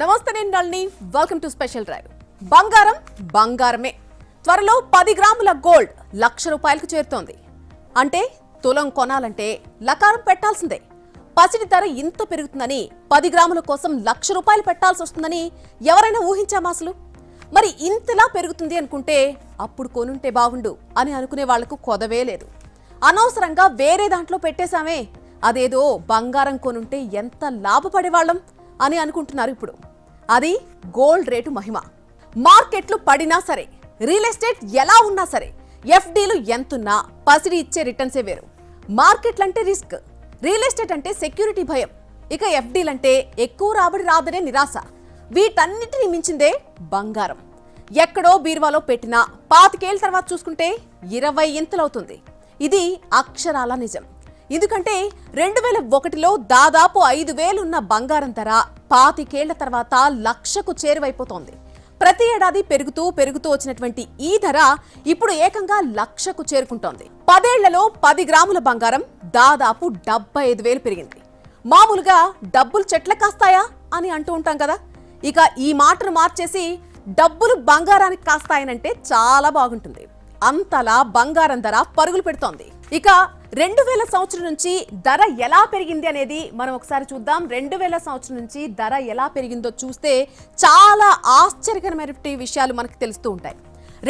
నమస్తే నేను Nalini. Welcome to special drive బంగారం బంగారమే. త్వరలో పది గ్రాముల గోల్డ్ లక్ష రూపాయలకు చేరుతోంది. అంటే తులం కొనాలంటే లకారం పెట్టాల్సిందే. పసిడి ధర ఇంత పెరుగుతుందని పది గ్రాముల కోసం లక్ష రూపాయలు పెట్టాల్సి వస్తుందని ఎవరైనా ఊహించామా అసలు? మరి ఇంతలా పెరుగుతుంది అనుకుంటే అప్పుడు కొనుంటే బాగుండు అని అనుకునే వాళ్ళకు కొదవే లేదు. అనవసరంగా వేరే దాంట్లో పెట్టేశామే. అదేదో బంగారం కొనుంటే ఎంత లాభపడేవాళ్ళం అని అనుకుంటున్నారు ఇప్పుడు. అది గోల్డ్ రేటు మహిమ. మార్కెట్లు పడినా సరే రియల్ ఎస్టేట్ ఎలా ఉన్నా సరే ఎఫ్డీలు ఎంతున్నా పసిడి ఇచ్చే రిటర్న్సే వేరు. మార్కెట్లంటే రిస్క్ రియల్ ఎస్టేట్ అంటే సెక్యూరిటీ భయం. ఇక ఎఫ్డీలంటే ఎక్కువ రాబడి రాదనే నిరాశ. వీటన్నిటిని మించిందే బంగారం. ఎక్కడో బీరువాలో పెట్టినా పాతికేళ్ళ తర్వాత చూసుకుంటే ఇరవై ఇంతలవుతుంది. ఇది అక్షరాల నిజం. ఎందుకంటే రెండు వేల ఒకటిలో దాదాపు ఐదు వేలున్న బంగారం ధర పాతికేళ్ళ తర్వాత లక్షకు చేరువైపోతోంది. ప్రతి ఏడాది పెరుగుతూ పెరుగుతూ వచ్చినటువంటి ఈ ధర ఇప్పుడు ఏకంగా లక్షకు చేరుకుంటోంది. పదేళ్ళలో పది గ్రాముల బంగారం దాదాపు డెబ్బై ఐదు వేలు పెరిగింది. మామూలుగా డబ్బులు చెట్ల కాస్తాయా అని అంటూ ఉంటాం కదా. ఇక ఈ మాటను మార్చేసి డబ్బులు బంగారానికి కాస్తాయనంటే చాలా బాగుంటుంది. అంతలా బంగారం ధర పరుగులు పెడుతోంది. ఇక రెండు వేల సంవత్సరం నుంచి ధర ఎలా పెరిగింది అనేది మనం ఒకసారి చూద్దాం. రెండు వేల సంవత్సరం నుంచి ధర ఎలా పెరిగిందో చూస్తే చాలా ఆశ్చర్యకరమైన విషయాలు మనకు తెలుస్తూ ఉంటాయి.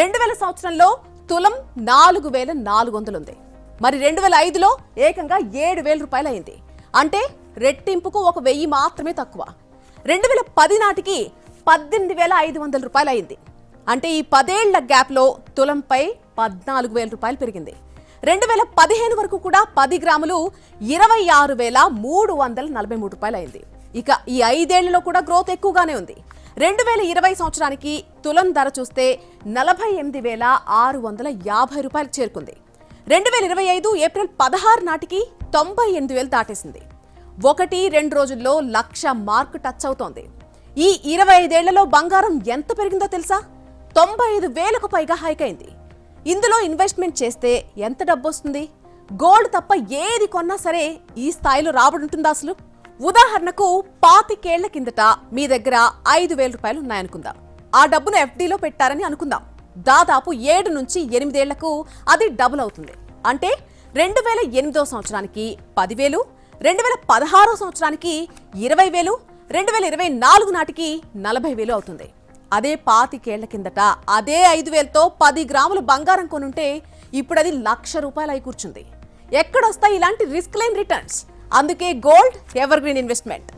రెండు వేల సంవత్సరంలో తులం నాలుగు వేల నాలుగు వందలు ఉంది. మరి రెండు వేల ఐదులో ఏకంగా ఏడు వేల రూపాయలు అయింది. అంటే రెట్టింపుకు ఒక వెయ్యి మాత్రమే తక్కువ. రెండు వేల పది నాటికి పద్దెనిమిది వేల ఐదు వందల రూపాయలు అయింది. అంటే ఈ పదేళ్ళ గ్యాప్లో తులంపై పద్నాలుగు వేల రూపాయలు పెరిగింది. రెండు వేల పదిహేను వరకు కూడా పది గ్రాములు ఇరవై ఆరు వేల మూడు వందల నలభై మూడు రూపాయలు అయింది ఇక ఈ ఐదేళ్ళలో కూడా గ్రోత్ ఎక్కువగానే ఉంది. రెండు వేల ఇరవై సంవత్సరానికి తులం ధర చూస్తే నలభై ఎనిమిది వేల ఆరు వందల యాభై రూపాయలకు చేరుకుంది. రెండు వేల ఇరవై ఐదు ఏప్రిల్ పదహారు నాటికి తొంభై ఎనిమిది వేలు దాటేసింది. ఒకటి రెండు రోజుల్లో లక్ష మార్క్ టచ్ అవుతోంది. ఈ ఇరవై ఐదేళ్ళలో బంగారం ఎంత పెరిగిందో తెలుసా? తొంభై ఐదు వేలకు పైగా హైక్ అయింది. ఇందులో ఇన్వెస్ట్మెంట్ చేస్తే ఎంత డబ్బు వస్తుంది గోల్డ్ తప్ప ఏది కొన్నా సరే ఈ స్థాయిలో రాబడి ఉంటుందా అసలు? ఉదాహరణకు పాతికేళ్ళ కిందట మీ దగ్గర ఐదు వేల రూపాయలు ఉన్నాయనుకుందాం. ఆ డబ్బును ఎఫ్డీలో పెట్టారని అనుకుందాం. దాదాపు ఏడు నుంచి ఎనిమిదేళ్ళకు అది డబుల్ అవుతుంది. అంటే రెండు వేల ఎనిమిదో సంవత్సరానికి పదివేలు రెండు వేల పదహారో సంవత్సరానికి ఇరవై వేలు రెండు వేల ఇరవై నాలుగు నాటికి నలభై వేలు అవుతుంది. అదే పాతికేళ్ళ కిందట అదే ఐదు వేలతో పది గ్రాములు బంగారం కొనుంటే ఇప్పుడు అది లక్ష రూపాయలు అయి కూర్చుంది. ఎక్కడొస్తాయి ఇలాంటి రిస్క్ లైన్ రిటర్న్స్? అందుకే గోల్డ్ ఎవర్ గ్రీన్ ఇన్వెస్ట్మెంట్.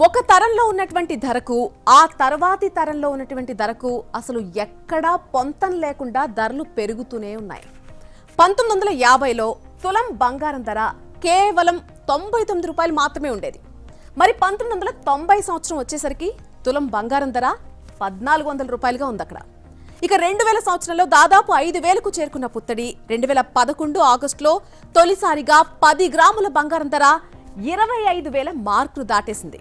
ఒక తరంలో ఉన్నటువంటి ధరకు ఆ తర్వాతి తరంలో ఉన్నటువంటి ధరకు అసలు ఎక్కడా పొంతం లేకుండా ధరలు పెరుగుతూనే ఉన్నాయి. పంతొమ్మిది వందల యాభైలో తులం బంగారం ధర కేవలం తొంభై తొమ్మిది రూపాయలు మాత్రమే ఉండేది. మరి పంతొమ్మిది వందల తొంభై సంవత్సరం వచ్చేసరికి తులం బంగారం ధర పద్నాలుగు వందల రూపాయలుగా ఉంది అక్కడ ఇక రెండు వేల సంవత్సరంలో దాదాపు ఐదు వేలకు చేరుకున్న పుత్తడి రెండు వేల పదకొండు ఆగస్టులో తొలిసారిగా పది గ్రాముల బంగారం ధర ఇరవై ఐదు వేల మార్కులు దాటేసింది.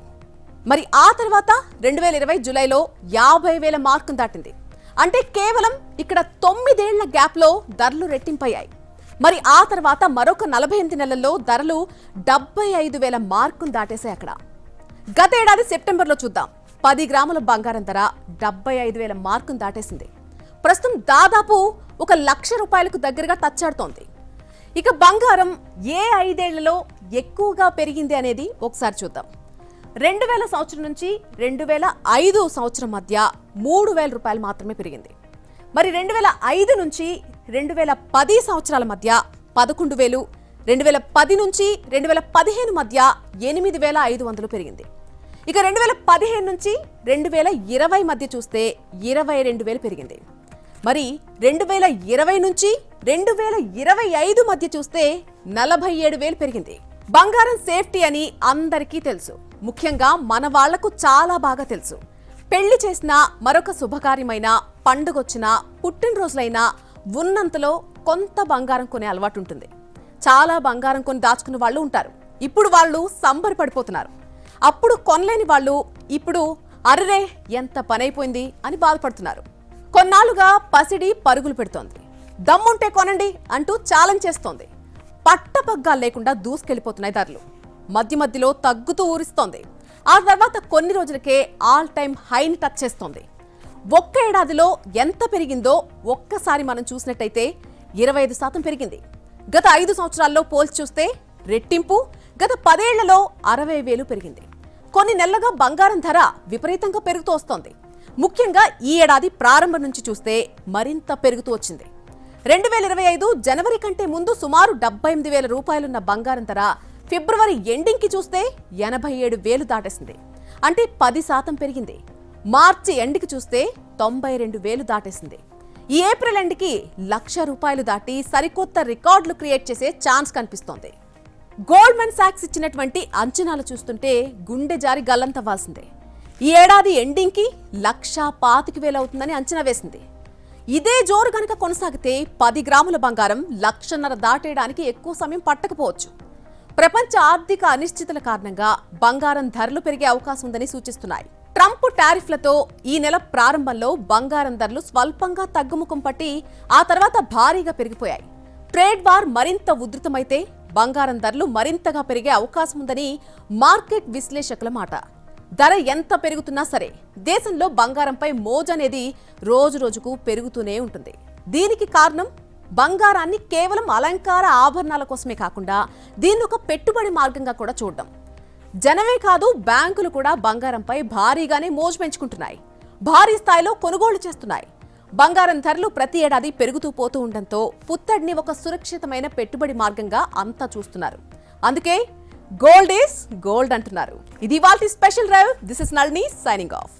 మరి ఆ తర్వాత రెండు వేల ఇరవై జూలైలో యాభై వేల మార్కును దాటింది. అంటే కేవలం ఇక్కడ తొమ్మిదేళ్ళ గ్యాప్లో ధరలు రెట్టింపయ్యాయి. మరి ఆ తర్వాత మరొక నలభై ఎనిమిది నెలల్లో ధరలు డెబ్బై ఐదు వేల మార్కును దాటేశాయి అక్కడ. గత ఏడాది సెప్టెంబర్లో చూద్దాం. పది గ్రాముల బంగారం ధర డెబ్బై ఐదు వేల మార్కును దాటేసింది. ప్రస్తుతం దాదాపు ఒక లక్ష రూపాయలకు దగ్గరగా తచ్చాడుతోంది. ఇక బంగారం ఏ ఐదేళ్ళలో ఎక్కువగా పెరిగింది అనేది ఒకసారి చూద్దాం. రెండు వేల సంవత్సరం నుంచి రెండు వేల ఐదు సంవత్సరం మధ్య మూడు వేల రూపాయలు మాత్రమే పెరిగింది. మరి రెండు వేల ఐదు నుంచి రెండు వేల పది సంవత్సరాల మధ్య పదకొండు వేలు రెండు వేల పది నుంచి రెండు వేల పదిహేను మధ్య ఎనిమిది వేల ఐదు వందలు పెరిగింది. ఇక రెండు వేల పదిహేను నుంచి రెండు వేల ఇరవై మధ్య చూస్తే ఇరవై రెండు వేలు పెరిగింది. మరి రెండు వేల ఇరవై నుంచి రెండు వేల ఇరవై ఐదు మధ్య చూస్తే నలభై ఏడు వేలు పెరిగింది. బంగారం సేఫ్టీ అని అందరికీ తెలుసు. ముఖ్యంగా మన వాళ్ళకు చాలా బాగా తెలుసు. పెళ్ళి చేసిన మరొక శుభకార్యమైన పండుగొచ్చినా పుట్టినరోజులైనా ఉన్నంతలో కొంత బంగారం కొనే అలవాటు ఉంటుంది. చాలా బంగారం కొని దాచుకున్న వాళ్ళు ఉంటారు. ఇప్పుడు వాళ్ళు సంబరపడిపోతున్నారు. అప్పుడు కొనలేని వాళ్ళు ఇప్పుడు అర్రే ఎంత పనైపోయింది అని బాధపడుతున్నారు. కొన్నాళ్ళుగా పసిడి పరుగులు పెడుతోంది. దమ్ముంటే కొనండి అంటూ ఛాలెంజ్ చేస్తోంది. పట్టపగ్గాలు లేకుండా దూసుకెళ్ళిపోతున్నాయి ధరలు మధ్య మధ్యలో తగ్గుతూ ఊరిస్తోంది. ఆ తర్వాత కొన్ని రోజులకే ఆల్ టైమ్ హైని టచ్ చేస్తోంది. ఒక్క ఏడాదిలో ఎంత పెరిగిందో ఒక్కసారి మనం చూసినట్టయితే ఇరవై ఐదు శాతం పెరిగింది. గత ఐదు సంవత్సరాల్లో పోల్చి చూస్తే రెట్టింపు గత పదేళ్ళలో అరవై వేలు పెరిగింది. కొన్ని నెలలుగా బంగారం ధర విపరీతంగా పెరుగుతూ వస్తోంది. ముఖ్యంగా ఈ ఏడాది ప్రారంభం నుంచి చూస్తే మరింత పెరుగుతూ వచ్చింది. రెండు వేల ఇరవై ఐదు జనవరి కంటే ముందు సుమారు డెబ్బై ఎనిమిది వేల రూపాయలున్న బంగారం ధర ఫిబ్రవరి ఎండింగ్కి చూస్తే ఎనభై ఏడు వేలు దాటేసింది. అంటే పది శాతం పెరిగింది. మార్చి ఎండ్కి చూస్తే తొంభై రెండు వేలు దాటేసింది. ఈ ఏప్రిల్ ఎండ్కి లక్ష రూపాయలు దాటి సరికొత్త రికార్డులు క్రియేట్ చేసే ఛాన్స్ కనిపిస్తోంది. గోల్డ్మెన్ సాక్స్ ఇచ్చినటువంటి అంచనాలు చూస్తుంటే గుండె జారి గల్లంతవ్వాల్సిందే. ఈ ఏడాది ఎండింగ్కి లక్ష పాతిక వేలు అవుతుందని అంచనా వేసింది. ఇదే జోరు గనక కొనసాగితే పది గ్రాముల బంగారం లక్షన్నర దాటేయడానికి ఎక్కువ సమయం పట్టకపోవచ్చు. ప్రపంచ ఆర్థిక అనిశ్చితుల కారణంగా బంగారం ధరలు పెరిగే అవకాశం ఉందని సూచిస్తున్నాయి. ట్రంప్ టారిఫ్లతో ఈ నెల ప్రారంభంలో బంగారం ధరలు స్వల్పంగా తగ్గుముఖం పట్టి ఆ తర్వాత భారీగా పెరిగిపోయాయి. ట్రేడ్ వార్ మరింత ఉధృతమైతే బంగారం ధరలు మరింతగా పెరిగే అవకాశం ఉందని మార్కెట్ విశ్లేషకుల మాట. ధర ఎంత పెరుగుతున్నా సరే దేశంలో బంగారంపై మోజనేది రోజు రోజుకు పెరుగుతూనే ఉంటుంది. దీనికి కారణం బంగారాన్ని కేవలం అలంకార ఆభరణాల కోసమే కాకుండా దీన్ని ఒక పెట్టుబడి మార్గంగా కూడా చూడడం. జనమే కాదు బ్యాంకులు కూడా బంగారంపై భారీగానే మోజు పెంచుకుంటున్నాయి. భారీ స్థాయిలో కొనుగోళ్ళు చేస్తున్నాయి. బంగారం ధరలు ప్రతి ఏడాది పెరుగుతూ పోతూ ఉండడంతో పుత్తడిని ఒక సురక్షితమైన పెట్టుబడి మార్గంగా అంతా చూస్తున్నారు. అందుకే గోల్డ్ ఈస్ గోల్డ్ అంటున్నారు. ఇది వాళ్ళ special drive. This is Nalini signing off.